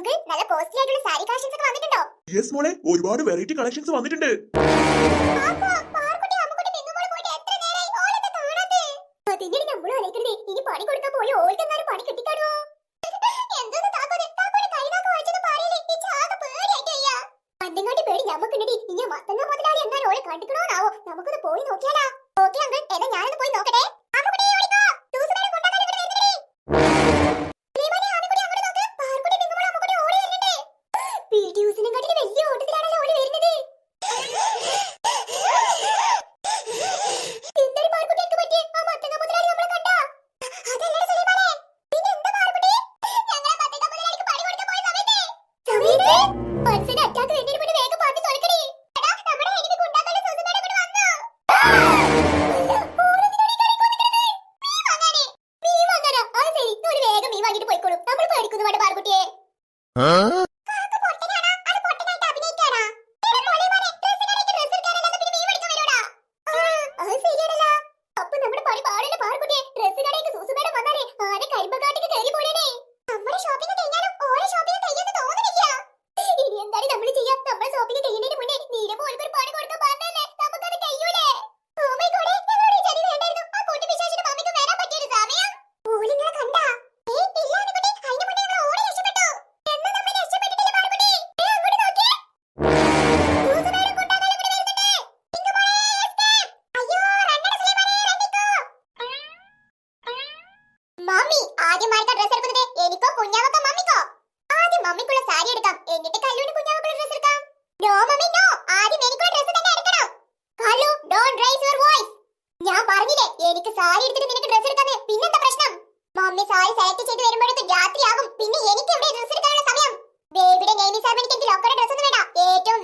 Uncle നല്ല costly ആയിട്ടുള്ള sari collections ഒക്കെ വന്നിട്ടുണ്ടോ? യെസ് മോളെ ഒരുപാട് വെറൈറ്റി കളക്ഷൻസ് വന്നിട്ടുണ്ട്. പാപ്പു, പാർക്കുട്ടി, നോക്കിയാലോ? മിന്നുമോൾ പോയിട്ട്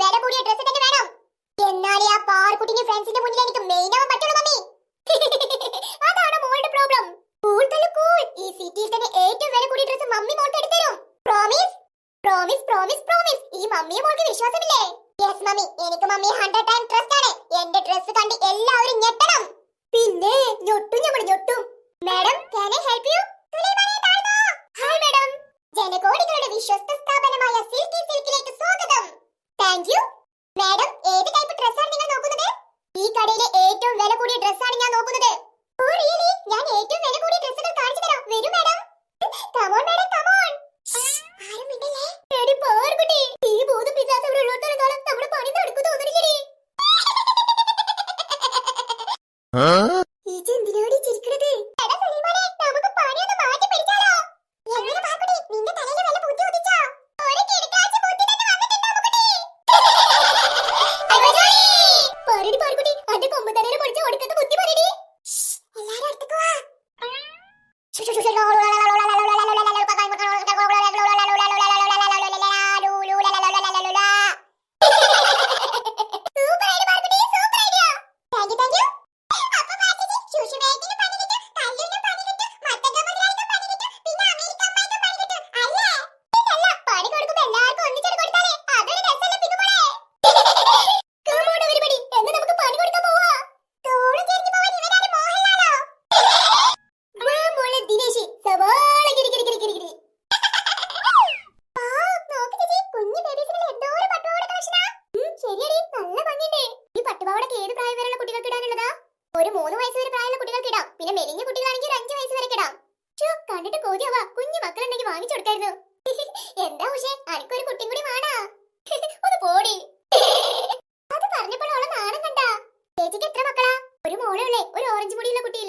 വില കൂടിയ ഡ്രസ് തന്നെ വേണം. എന്നാലേ ആ പാർക്കുട്ടിന്റെ ഫ്രണ്ട്സിന്റെ മുന്നിൽ എനിക്ക് മെയിൻ ആവാൻ പറ്റുള്ളൂ മമ്മി. അതാണ് മോളുടെ പ്രോബ്ലം കൂൾ തന്നെ കൂൾ ഈ സിറ്റിയിൽ തന്നെ ഏറ്റവും വില കൂടിയ ഡ്രസ് മമ്മി മോൾക്ക് എടുത്തരും പ്രോമിസ് പ്രോമിസ് പ്രോമിസ് പ്രോമിസ് ഈ മമ്മിയെ മോൾക്ക് വിശ്വാസമില്ലേ? Yes mummy. എനിക്ക് മമ്മി ഹൺഡ്രഡ് ടൈം ട്രസ്റ്റ് ആണ്. എന്റെ ഡ്രസ് കണ്ട് എല്ലാവരും ഞെട്ടണം. പിന്നെ ഞൊട്ടും ഞമ്മൾ ഞൊട്ടും. Madam can I help you?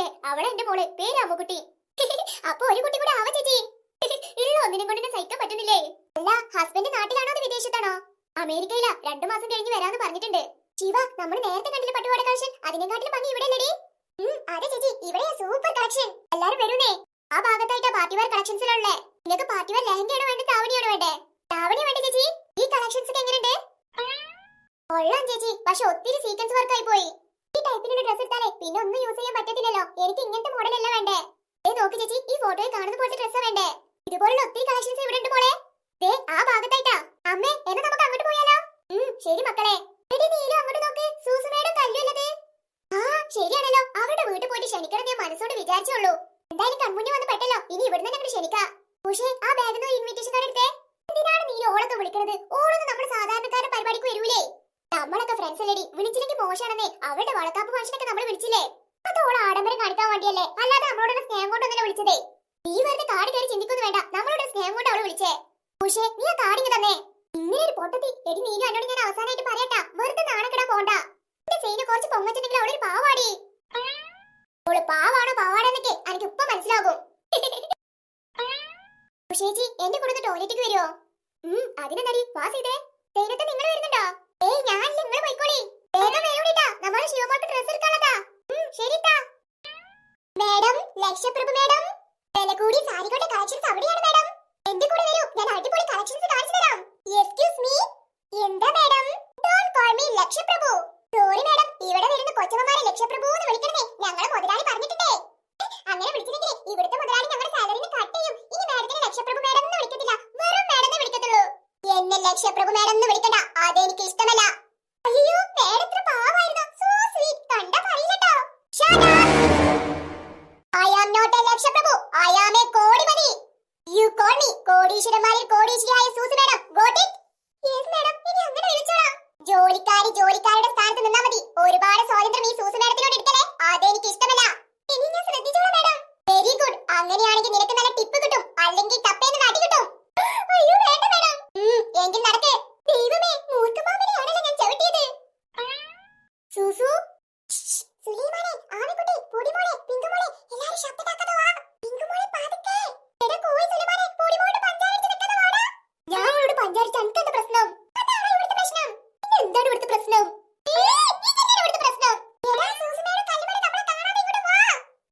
മുടിയുള്ള അവളെ എന്റെ മോൾ പേര് അമ്മുക്കുട്ടി അപ്പൊ ഒരു കുട്ടി കൂടെ ആവാ ചേച്ചി. ഉള്ള ഒന്നിനും കൊണ്ട് സഹിക്കാൻ പറ്റുന്നില്ലേ? അല്ല ഹസ്ബൻഡ് നാട്ടിലാണോ അത് വിദേശത്താണോ? അമേരിക്കയിലാ രണ്ടു മാസം കഴിഞ്ഞ് വരാന്ന് പറഞ്ഞിട്ടുണ്ട്. ശിവ നമ്മൾ നേരത്തെ കണ്ടില്ല പട്ടുപാട കളക്ഷൻ അതിനെക്കാട്ടിലും ഭംഗി ഇവിടെ അല്ലേ അതെ ചേച്ചി ഇവിടെയാ സൂപ്പർ കളക്ഷൻ എല്ലാരും വരുന്നേ. ആ ഭാഗത്തായിട്ടാ പാർട്ടി വെയർ കളക്ഷൻസിലുള്ളേ നിങ്ങൾക്ക് പാർട്ടി വെയർ ലെഹങ്കയാണോ വേണ്ടത് താവണിയാണോ വേണ്ടേ? താവണി വേണ്ട ചേച്ചി. ഈ കളക്ഷൻസ് എങ്ങനെയുണ്ട്? കൊള്ളാം ചേച്ചി പക്ഷെ ഒത്തിരി സീക്വൻസ് വർക്ക് ആയി പോയി. ഈ ടൈപ്പിലുള്ള ഡ്രസ് എടുത്താലേ പിന്നെ ഒന്നും യൂസ് ചെയ്യാൻ പറ്റത്തില്ലല്ലോ. എനിക്ക് ഇങ്ങനത്തെ മോഡൽ അല്ല വേണ്ടേ. ദേ നോക്ക് ചേച്ചി ഈ ഫോട്ടോയിൽ കാണുന്ന പോലത്തെ ഡ്രസ്സാ വേണ്ടേ? ഇതുപോലുള്ള ഒത്തിരി കളക്ഷൻസ് ഇവിടെ ഉണ്ട് മോളെ. ദേ ആ ഭാഗത്തായിട്ടാ. അമ്മേ എന്നാ നമുക്ക് അങ്ങോട്ട് പോയാലോ? ഉം ശരി മക്കളെ. എടി നീല അങ്ങോട്ട് നോക്ക്. സൂസമേടും കല്ലുള്ളത് ആ ശരിയാണല്ലോ. അവരുടെ വീട്ടിൽ പോയിട്ട് ക്ഷണിക്കണം ഞാൻ മനസ്സോട് വിചാരിച്ചുള്ളൂ എന്തായാലും കൺമുന്നിൽ വന്ന് പെട്ടല്ലോ. ഇനി ഇവിടുന്ന് തന്നെ ക്ഷണിക്കാം. പക്ഷേ ആ ബാഗിൽ നിന്ന് ഇൻവിറ്റേഷൻ കാർഡ് എടുത്തേ. എന്തിനാണ് നീല ഓളൊക്കെ നമ്മൾ വേണ്ടിയല്ലേ അല്ലാതെ നമ്മളോട് സ്നേഹം കൊണ്ടൊന്നല്ല വിളിച്ചതേ. നീ വെറുതെ കാട് കയറി ചിന്തിക്കൊന്നും വേണ്ട. നമ്മളോട് സ്നേഹം കൊണ്ട് അവൾ വിളിച്ചേ. പക്ഷേ നീ ആ കാടിങ്ങ് തന്നെ. ഇങ്ങനെ ഒരു പൊട്ടത്തി. എടി നീ എന്നോട് ഞാൻ അവസാനമായിട്ട് പറയട്ടാ. വെറുതെ നാണക്കിടാൻ പോണ്ട. എന്റെ ചെയ്ന് കുറച്ച് പൊങ്ങച്ചിട്ടുണ്ടെങ്കിൽ അവളൊരു പാവാടി. അവൾ പാവാണോ പാവാടെന്നൊക്കെ എനിക്ക് ഇപ്പൊ മനസ്സിലാകും. ഉഷേച്ചി എന്റെ കൂടെ ടോയ്ലറ്റിക്ക് വരുമോ ഉം അതിനെന്താടി? പാസ് ചെയ്തേ തേനത്തെ നിങ്ങൾ വരുന്നുണ്ടോ? ഏയ് ഞാനില്ല. നിങ്ങൾ പോയിക്കോളി. വേഗം വരൂടിട്ടാ നമ്മൾ ശിവമോട്ട് ഡ്രസ് എടുക്കാനതാ ഉം ശരിട്ടാ മാഡം ലക്ഷപ്രഭു മാഡം വില കൂടി സാരികളുടെ കളക്ഷൻസ് അവിടെയാണ് മാഡം. എന്റെ കൂടെ വരൂ ഞാൻ അടിപൊളി കളക്ഷൻസ് കാണിച്ചു തരാം. എക്സ്ക്യൂസ് മീ എന്താ മാഡം? ഡോണ്ട് കോൾ മീ ലക്ഷപ്രഭു കോടീശ്വരന്മാരിൽ കോടീശ്വരിയായ Susie madam got it yes madam ഇനി അങ്ങനെ വിളിച്ചോളാം ജോലിക്കാരി ജോലിക്കാരുടെ സ്ഥാനത്ത് നിന്നാ മതി ഒരുപാട് സ്വാതന്ത്ര്യം ഈ സൂസി മാഡത്തിനോട് എടുക്കലേ അതെനിക്ക് ഇഷ്ടമല്ല ഇനി ഞാൻ ശ്രദ്ധിച്ചോളാം മാഡം വെരി ഗുഡ് അങ്ങനെയാണെങ്കിൽ നിനക്ക് നല്ല ടിപ്പ് കിട്ടും അല്ലെങ്കിൽ ടപ്പേന്ന് നാട്ടി കിട്ടും അയ്യോ വേണ്ട മാഡം ഉം, എങ്കിൽ നടക്ക് ദൈവമേ മൂർഖമാമനെയാണല്ലോ ഞാൻ ചവിട്ടിയത് സൂസു ശ്ശ്, സുലൈമാനെ ആമിക്കുട്ടി പൊടിമോളെ പിങ്കുമോളെ എല്ലാരും ശബ്ദമാക്കാതെ വാ പിങ്കുമോളെ പതുക്കെ എടാ കോയി സുലൈമാനെ പൊടിമോളോട് പഞ്ചായത്ത് നിൽക്കാതെ വാടാ ഞാൻ അവളോട് പഞ്ചായത്ത് എന്താണ് പ്രശ്നം അതാണോ ഇവിടുത്തെ പ്രശ്നം പിന്നെ എന്താണ് ഇവിടുത്തെ പ്രശ്നം ഏയ്, ഇതന്നെയാണ് ഇവിടുത്തെ പ്രശ്നം എടാ സൂസുമേടെ കല്ലുമണി നമ്മളെ കാണാതെ ഇങ്ങോട്ട് വാ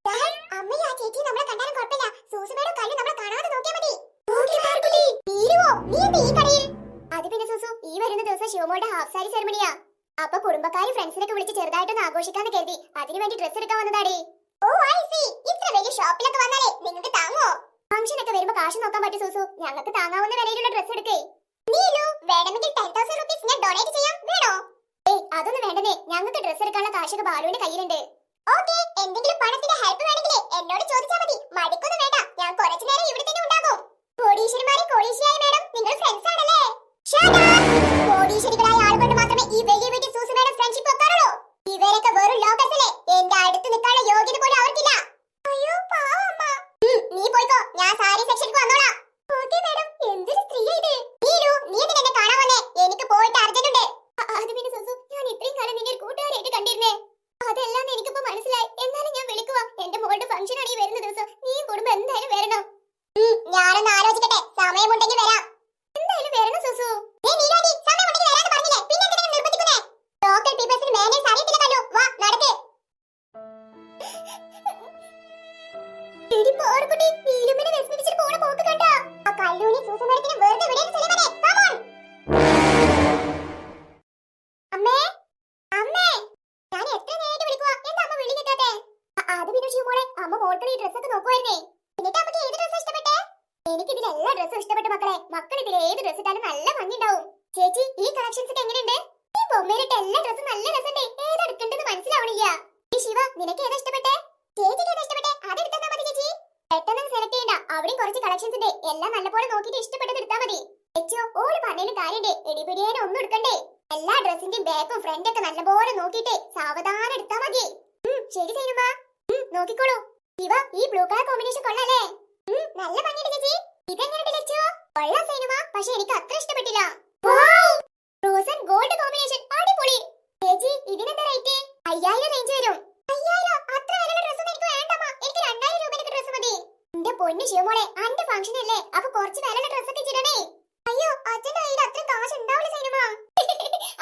ദാ, അമ്മയും ആ ചേച്ചിയും നമ്മളെ കണ്ടാലും കുഴപ്പമില്ല സൂസുമേടെ കല്ല് നമ്മളെ കാണാതെ നോക്കിയാ മതി ഓക്കേ, പാർക്കുട്ടി. നീരുവോ? നീ എന്താ ഈ കടയിൽ? അത് പിന്നെ സൂസു ഈ വരുന്ന ദിവസം ശിവമോളുടെ ഹാഫ് സാരി സെറമണിയാ അപ്പൊ കുടുംബക്കാരും ഫ്രണ്ട്സിനൊക്കെ വിളിച്ച് ചെറുതായിട്ടൊന്ന് ആഘോഷിക്കാന്ന് കരുതി. അതിനു വേണ്ടി ഡ്രസ് എടുക്കാൻ വന്നതാടി. ഓ ഐ സി ഇത്ര വലിയ ഷോപ്പിലൊക്കെ വന്നാലേ നിങ്ങൾക്ക് താങ്ങോ ഫംഗ്ഷൻ ഒക്കെ വരുമ്പോ കാശ് നോക്കാൻ പറ്റും സൂസു. ഞങ്ങൾക്ക് താങ്ങാവുന്ന വിലയിലുള്ള ഡ്രസ് എടുക്കേ. നീലു വേണമെങ്കിൽ ടെൻ തൗസൻഡ് റുപ്പീസ് ഞാൻ ഡൊണേറ്റ് ചെയ്യാം. വേണോ? ഏയ് അതൊന്നും വേണ്ടതേ ഞങ്ങൾക്ക് ഡ്രസ് എടുക്കാനുള്ള കാശൊക്കെ ബാലുവിന്റെ കയ്യിലുണ്ട്. ഓക്കെ എന്തെങ്കിലും പണത്തിന്റെ ഹെൽപ്പ് വേണമെങ്കിൽ എന്നോട് ചോദിച്ചാൽ മതി. മടിക്കൊന്നും വേണ്ട. ഞാൻ കുറച്ചു നേരം ഇവിടെ തന്നെ ഉണ്ടാകും. കോടീശ്വരന്മാരെ കോടീശ്വരായ മേഡം. നിങ്ങൾ ഫ്രണ്ട്സ് ആണല്ലേ! കോടീശ്വരികളായ ആളുകൊണ്ട് മാത്രമേ ഈ വലിയ വീട്ടിൽ സൂസി മേഡം ഫ്രണ്ട്ഷിപ്പ് വെക്കാറുള്ളൂ ഇവരൊക്കെ വെറും എന്റെ അടുത്ത് നിൽക്കാനുള്ള യോഗ്യത പോലും അവർക്കില്ല. അയ്യോ പാവമ്മ നീ പോയിക്കോ. ഞാൻ സാരി സെക്ഷനിൽ വന്നോളാം. Okay madam. എന്തൊരു സ്ത്രീയാ ഇത്. നീലു നീ എന്തിനാ എന്നെ കാണാൻ വന്നേ? എനിക്ക് പോയിട്ട് അർജന്റ് ഉണ്ട്. അത് പിന്നെ സുസു ഞാൻ ഇത്രയും കാലം നിന്നെ ഒരു കൂട്ടുകാരായിട്ട് കണ്ടിരുന്നേ. അതെല്ലാം എനിക്കിപ്പോ മനസ്സിലായി. എന്നാലും ഞാൻ വിളിക്കുക എന്റെ മോളുടെ ഫംഗ്ഷൻ ആണ് ഈ വരുന്ന ദിവസം. നീയും കുടുംബം എന്തായാലും വരണം. ഞാനൊന്ന് ആലോചിക്കട്ടെ. സമയമുണ്ടെങ്കിൽ വരാം. നിനക്ക് ഏതാ ഇഷ്ടപ്പെട്ടേ? ചേച്ചിക്ക് ഏതാ ഇഷ്ടപ്പെട്ടെ? അതെടുത്താ മതി ചേച്ചി. പെട്ടെന്ന് സെലക്ട് ചെയ്യണ്ട. അവിടെയും കുറച്ച് കളക്ഷൻസ് ഉണ്ട്. എല്ലാം നല്ലപോലെ നോക്കിയിട്ട് ഇഷ്ടപ്പെട്ടത് എടുത്താ മതി. ചേച്ചിയോ ഓൾ പറഞ്ഞതിന് കാര്യണ്ടേ എടിപിടിയേനെ ഒന്നും എടുക്കണ്ടേ. എല്ലാ ഡ്രസ്സിന്റെയും ബാക്കും ഫ്രണ്ട് ഒക്കെ നല്ലപോലെ നോക്കിയിട്ട് സാവധാനം എടുത്താ മതി. ശരി സൈനുമ നോക്കിക്കോളൂ. ശിവ ഈ ബ്ലൂ കളർ കോമ്പിനേഷൻ കൊള്ളാലേ നല്ല ഭംഗിയുണ്ട് ചേച്ചി. ഇതെങ്ങനെയുണ്ട് ലച്ചു? കൊള്ളാം സൈനുമ പക്ഷെ എനിക്ക് അത്ര ഇഷ്ടപ്പെട്ടില്ല റോസ് ആൻഡ് ഗോൾഡ് കോമ്പിനേഷൻ അടിപൊളി ചേച്ചി ഇതിനെന്താ റേറ്റ് അയ്യായിരം റേഞ്ച് വരും അയ്യായിരം അത്ര വിലയുള്ള ഡ്രസ് എനിക്ക് വേണ്ടമ്മ എനിക്ക് രണ്ടായിരം രൂപയുടെ ഡ്രസ് മതി എന്റെ പൊന്നു ശിവമോളെ അന്റെ ഫംഗ്ഷൻ അല്ലേ അപ്പൊ കുറച്ച് വിലയുള്ള ഡ്രസ് ഒക്കെ ഇച്ചിടണേ അയ്യോ അച്ഛന്റെ കയ്യിൽ അത്ര കാശ് ഉണ്ടാവില്ല സൈനുമ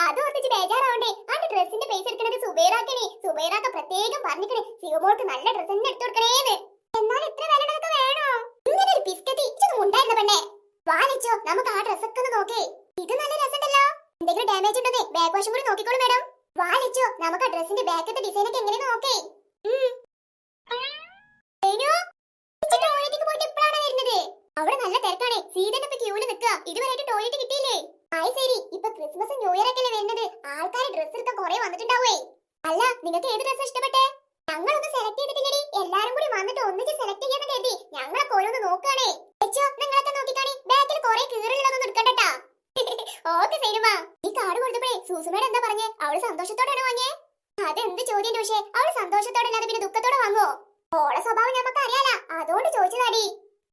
അത് ഓർത്തിച്ച് ബേജാറാവണ്ടേ. അന്റെ ഡ്രസ്സിന്റെ പൈസ എടുക്കണത് സുബൈറാക്കണേ. സുബൈറാക്ക പ്രത്യേകം പറഞ്ഞിക്കണേ. സിവമോൾക്ക് നല്ല ഡ്രസ് തന്നെ എടുത്തു കൊടുക്കണേന്ന്. എന്നാൽ ഇത്ര വിലയുള്ളതൊക്കെ വേണോ? ഇങ്ങനെ ഒരു ബിസ്ക്കറ്റ് ഇച്ചൊന്നും ഉണ്ടായിരുന്ന പെണ്ണെ? വാലിച്ചോ നമുക്ക് ആ ഡ്രസ് ഒക്കെ ഒന്ന് നോക്കേ. ഇത് നല്ല രസമുണ്ടല്ലോ. എന്തെങ്കിലും ഡാമേജ് ഉണ്ടെന്നേ ബാക്ക് വാഷും കൂടി നോക്കിക്കോളൂ മാഡം വാലിച്ചോ നമുക്ക് ആ ഡ്രസ്സിന്റെ ബാക്കത്തെ ഡിസൈനൊക്കെ എങ്ങനെ നോക്കേ? നിങ്ങൾക്ക് ഏത് ഡ്രസ് ഇഷ്ടപ്പെട്ടേ? ഞങ്ങളൊന്ന് സെലക്ട് ചെയ്തിട്ടില്ലടി. എല്ലാരും കൂടി വന്നിട്ട് ഒന്നിച്ച് സെലക്ട് ചെയ്യാന്ന് കരുതി. ഞങ്ങളൊക്കെ ഓരോന്ന് നോക്കുകയാണേ. എച്ചോ നിങ്ങളൊക്കെ നോക്കിക്കാണി. ബാക്കിൽ കുറെ കീറുള്ളതൊന്നും എടുക്കണ്ടട്ടാ. ഓക്കെ സൈനുമ. ഈ കാർഡ് കൊടുത്തപ്പോഴേ സൂസുമേട് എന്താ പറഞ്ഞേ? അവൾ സന്തോഷത്തോടെയാണ് വാങ്ങിയേ? അതെന്ത് ചോദ്യം പക്ഷേ? അവൾ സന്തോഷത്തോടെ അല്ലാതെ പിന്നെ ദുഃഖത്തോടെ വാങ്ങുവോ? ഓളെ സ്വഭാവം ഞമ്മക്ക് അറിയാല. അതുകൊണ്ട് ചോദിച്ചതാടി.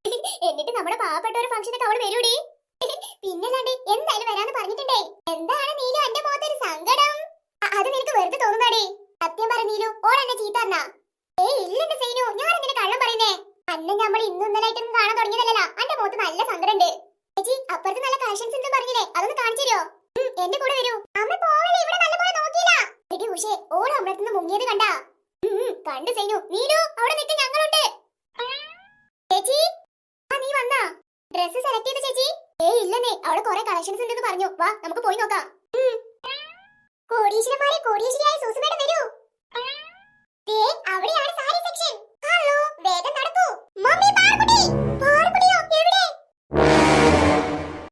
എന്നിട്ട് നമ്മുടെ പാവപ്പെട്ട ഒരു ഫംഗ്ഷനൊക്കെ അവൾ വരൂടി. പിന്നെ എന്തായാലും വരാന്ന് പറഞ്ഞിട്ടുണ്ടേ. എന്താണ് നീല എന്റെ മുഖത്തൊരു സങ്കടം? അത് നിനക്ക് വെറുതെ തോന്നുന്നാടേ പറ നീലു ഓൾ എന്നെ ചീത്തറിഞ്ഞ ഏയ് ഇല്ലെന്ന് സൈനു ഞാൻ എങ്ങനെ കള്ളം പറയുന്നേ. അന്നെ നമ്മൾ ഇന്നും ഇന്നലായിട്ടൊന്നും കാണാൻ തുടങ്ങിയതല്ല അന്റെ മുഖത്ത് നല്ല സങ്കടമുണ്ട്. ചേച്ചി അപ്പുറത്ത് നല്ല കളക്ഷൻസ് ഉണ്ട് പറഞ്ഞില്ലേ? അതൊന്ന് കാണിച്ചു തരുമോ എന്റെ കൂടെ വരൂ. അമ്മ പോവല്ലേ ഇവിടെ നല്ലപോലെ നോക്കിയില്ല. എടി ഉഷേ ഓൾ അമ്മടത്തുനിന്ന് മുങ്ങിയത് കണ്ടാ? കണ്ടു സൈനു. നീലു അവിടെ നിൽക്കാൻ ഞങ്ങളുണ്ട്. ചേച്ചി ആ നീ വന്നാ? ഡ്രസ് സെലക്ട് ചെയ്ത ചേച്ചി? ഏയ് ഇല്ലെന്നേ അവിടെ കുറെ കളക്ഷൻസ് ഉണ്ടെന്ന് പറഞ്ഞു. വാ നമുക്ക് പോയി നോക്കാം. കോടീശ്വരന്മാരെ കോടീശ്വരിയായ സൂസുമേടം വരൂ.